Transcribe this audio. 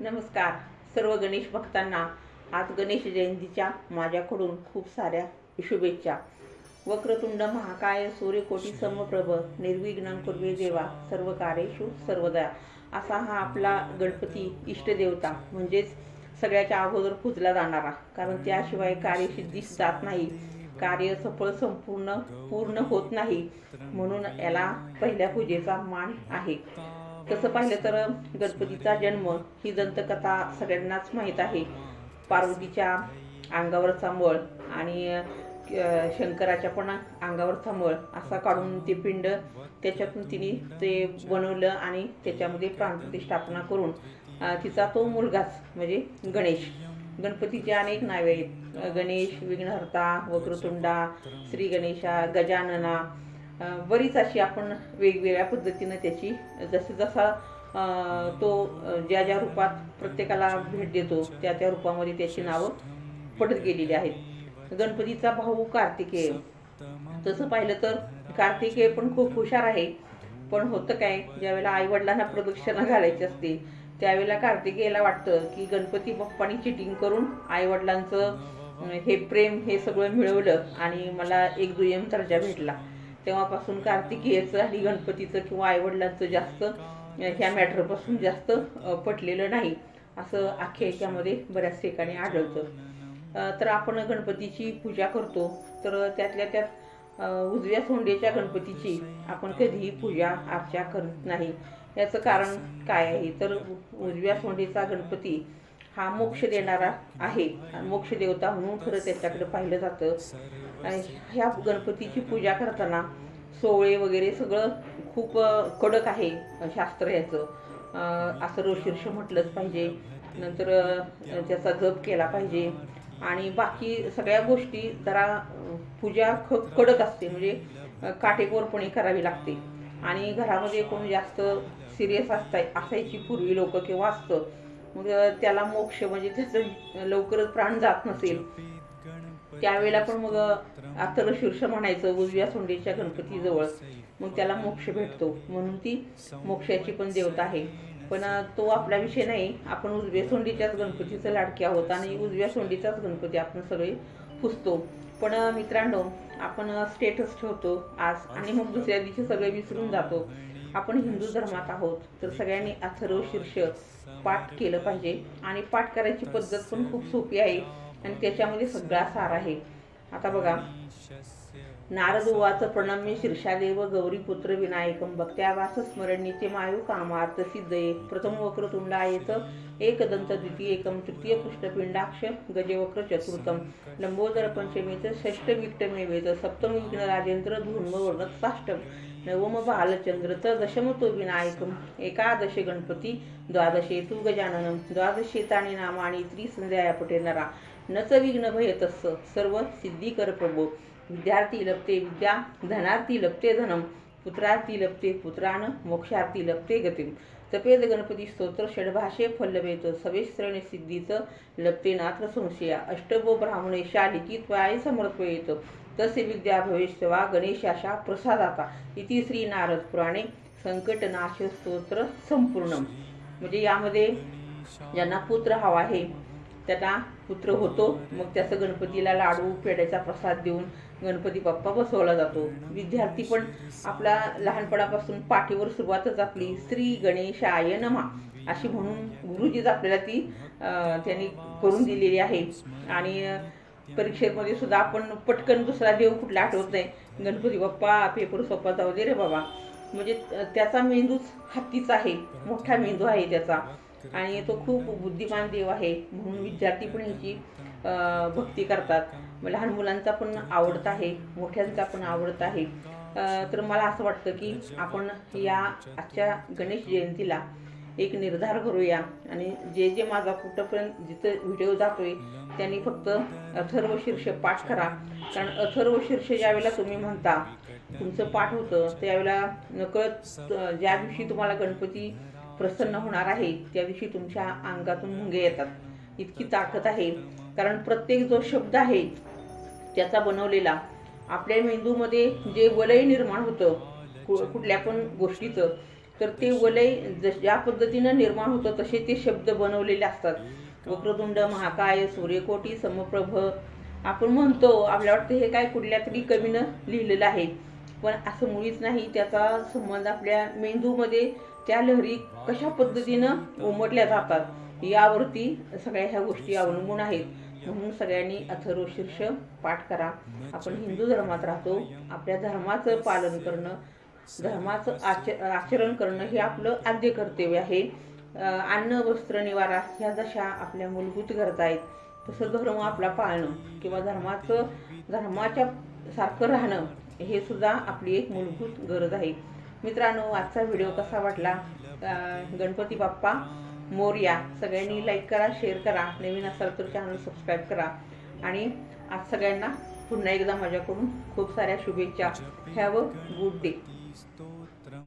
नमस्कार. सर्व गणेश भक्तांना आज गणेश जयंतीच्या माझ्याकडून खूप साऱ्या शुभेच्छा. वक्रतुंड महाकाय सूर्यकोटी समप्रभ निर्विघ्न कुर्वे देवा सर्व कार्येषु सर्वदा. असा हा आपला गणपती इष्टदेवता म्हणजेच सगळ्याच्या अगोदर पूजला जाणारा. कारण त्याशिवाय कार्यसिद्धीस जात नाही. कार्य सफळ संपूर्ण पूर्ण होत नाही. म्हणून याला पहिल्या पूजेचा मान आहे. तसं पाहिलं तर गणपतीचा जन्म ही दंतकथा सगळ्यांनाच माहीत आहे. पार्वतीच्या अंगावरचा मळ आणि शंकराच्या पण अंगावरचा मळ असा काढून ते पिंड त्याच्यातून तिने ते बनवलं आणि त्याच्यामध्ये प्राणप्रतिष्ठापना करून तिचा तो मुलगाच म्हणजे गणेश. गणपतीचे अनेक नावे आहेत. गणेश विघ्नहर्ता वक्रतुंडा श्री गणेशा गजानना बरीच अशी आपण वेगवेगळ्या पद्धतीनं त्याची जसं जसा तो ज्या ज्या रूपात प्रत्येकाला भेट देतो त्या त्या रूपामध्ये त्याची नावं पडत गेलेली आहेत. गणपतीचा भाऊ कार्तिकेय. तसं पाहिलं तर कार्तिकेय पण खूप हुशार आहे. पण होतं काय ज्यावेळेला आई वडिलांना प्रदक्षिणा घालायची असते त्यावेळेला कार्तिकेयला वाटतं की गणपती बाप्पानी चिटिंग करून आई वडिलांचं हे प्रेम हे सगळं मिळवलं आणि मला एक दुय्यम दर्जा भेटला. तेव्हापासून कार्तिकेयचं आणि गणपतीचं किंवा आईवडिलांचं जास्त ह्या मॅटरपासून जास्त पटलेलं नाही. असं आख्यायिकामध्ये बऱ्याच ठिकाणी आढळतं. तर आपण गणपतीची पूजा करतो. तर त्यातल्या त्यात उजव्या सोंडेच्या गणपतीची आपण कधीही पूजा अर्चा करत नाही. याचं कारण काय आहे? तर उजव्या सोंडेचा गणपती हा मोक्ष देणारा आहे. आणि मोक्ष देवता म्हणून खरं त्याच्याकडे पाहिलं जातं. आणि ह्या गणपतीची पूजा करताना सोवळे वगैरे सगळं खूप कडक आहे शास्त्र याचं. असं रोशीर्ष म्हटलंच पाहिजे. नंतर त्याचा जप केला पाहिजे. आणि बाकी सगळ्या गोष्टी जरा पूजा ख कडक असते. म्हणजे काटेकोरपणे करावी लागते. आणि घरामध्ये कोण जास्त सिरियस असताय असायची पूर्वी लोक किंवा असतं? मग त्याला मोक्ष म्हणजे त्याचं लवकरच प्राण जात नसेल. त्यावेळेला पण मग आतलं शीर्ष म्हणायचं उजव्या सोंडेच्या गणपतीजवळ. मग त्याला मोक्ष भेटतो. म्हणून ती मोक्षाची पण देवता आहे. पण तो आपला विषय नाही. आपण उजव्या सोंडीच्याच गणपतीचं लाडके आहोत आणि उजव्या सोंडीचाच गणपती आपण सगळे पुजतो पण मित्रांनो आपण स्टेटस ठेवतो आज आणि मग दुसऱ्या दिवशी सगळे विसरून जातो. आपण हिंदू धर्मात आहोत तर सगळ्यांनी अथर्व शीर्ष पाठ केलं पाहिजे. आणि पाठ करायची पद्धत पण खूप सोपी आहे आणि त्याच्यामध्ये सगळा सार आहे. आता बघा नारद उवाच प्रणम्य शीर्षादेव गौरीपुत्र विनायकं भक्त्या वास स्मरणीचे मायू कामार्थ सिद्धये। प्रथम वक्रतुंडायत तृतीय पुष्टपिंडाक्ष गजवक्र चतुर्थम लंबोदर पंचमीच षष्ट विक्टमेवेत सप्तम विघ्न राजेंद्र धूर्म वर्णत साष्टम। नवम बालचंद्र तर दशम तो विनायकम एकादश गणपती द्वादशे तु गजाननम द्वादशेतानि नामानि त्रिसंध्याया नरा। नच विघ्न भयतस्स सर्व सिद्धिकर प्रभो। विद्यार्थी लपते विद्या धनार्थी लपते धनम पुत्रार्थी लपते पुत्रान मोक्षार्थी लपते गतिम. तपेद गणपती स्तोत्र षडभाषे फल्लभेत सवेश्रणे सिद्धीचं लपते नात्र संशया अष्टभो ब्राह्मणे शालिकी त्वाय समर्पयेत. तसे विद्या भविष्यवा गणेशाशा प्रसादाता. इति श्री नारद पुराणे संकटनाश स्तोत्र संपूर्ण म्हणजे यामध्ये ज्यांना पुत्र हवा आहे त्यांना पुत्र होतो. मग त्याचं गणपतीला लाडू पेड्याचा प्रसाद देऊन गणपती बाप्पा बसवला जातो. विद्यार्थी पण आपला लहानपणापासून पाठीवर सुरुवातच आपली श्री गणेशाय नमा अशी म्हणून गुरुजीच आपल्याला ती त्यांनी करून दिलेली आहे. आणि परीक्षेमध्ये सुद्धा आपण पटकन दुसरा देव कुठला आठवत नाही. गणपती बाप्पा पेपर सोपा जाऊ दे रे बाबा. म्हणजे त्याचा मेंदूच हत्तीचा आहे. मोठा मेंदू आहे त्याचा. आणि तो खूप बुद्धिमान देव आहे म्हणून विद्यार्थी पण ह्याची भक्ती करतात. लहान मुलांचा पण आवडत आहे मोठ्यांचा पण आवडत आहे. तर मला असं वाटतं की आपण या आजच्या गणेश जयंतीला एक निर्धार करूया. आणि जे जे माझा कुठंपर्यंत जिथं व्हिडिओ जातोय त्यांनी फक्त अथर्व शीर्ष पाठ करा. कारण अथर्व शीर्ष ज्यावेळेला तुम्ही म्हणता तुमचं पाठ होतं त्यावेळेला नकळत ज्या दिवशी तुम्हाला गणपती प्रसन्न होणार आहे. त्या दिवशी तुमच्या अंगातून मुंगे येतात. इतकी ताकद आहे. कारण प्रत्येक जो शब्द आहे त्याचा बनवलेला आपल्या मेंदूमध्ये जे वलय निर्माण होतं कु- कुठल्या पण गोष्टीचं तर ते वलय ज- ज्या पद्धतीनं निर्माण होतं तसे ते शब्द बनवलेले असतात. वक्रतुंड महाकाय सूर्यकोटी समप्रभ आपण म्हणतो आपल्या वाटतं हे काय कुठल्या तरी कवीनं लिहिलेलं आहे. पण असं मुळीच नाही त्याचा संबंध आपल्या मेंदूमध्ये त्या लहरी कशा पद्धतीनं उमटल्या जातात यावरती सगळ्या ह्या गोष्टी अवलंबून आहेत. म्हणून सगळ्यांनी अथर्व शीर्ष पाठ करा. आपण हिंदू धर्मात राहतो आपल्या धर्माचं पालन करणं धर्माचं आच आचरण करणं हे आपलं आद्य कर्तव्य आहे. अन्न वस्त्र निवारा ह्या जशा आपल्या मूलभूत गरजा आहेत तसं धर्म आपला पाळणं किंवा धर्माचं धर्माच्या सारखं राहणं हे सुद्धा आपली एक मूलभूत गरज आहे. मित्रांनो आजचा व्हिडिओ कसा वाटला? गणपती बाप्पा मोर्या सगळ्यांनी लाईक करा शेअर करा. नवीन असाल तर चॅनल सबस्क्राईब करा. आणि आज सगळ्यांना पुन्हा एकदा माझ्याकडून खूप साऱ्या शुभेच्छा. Have a good day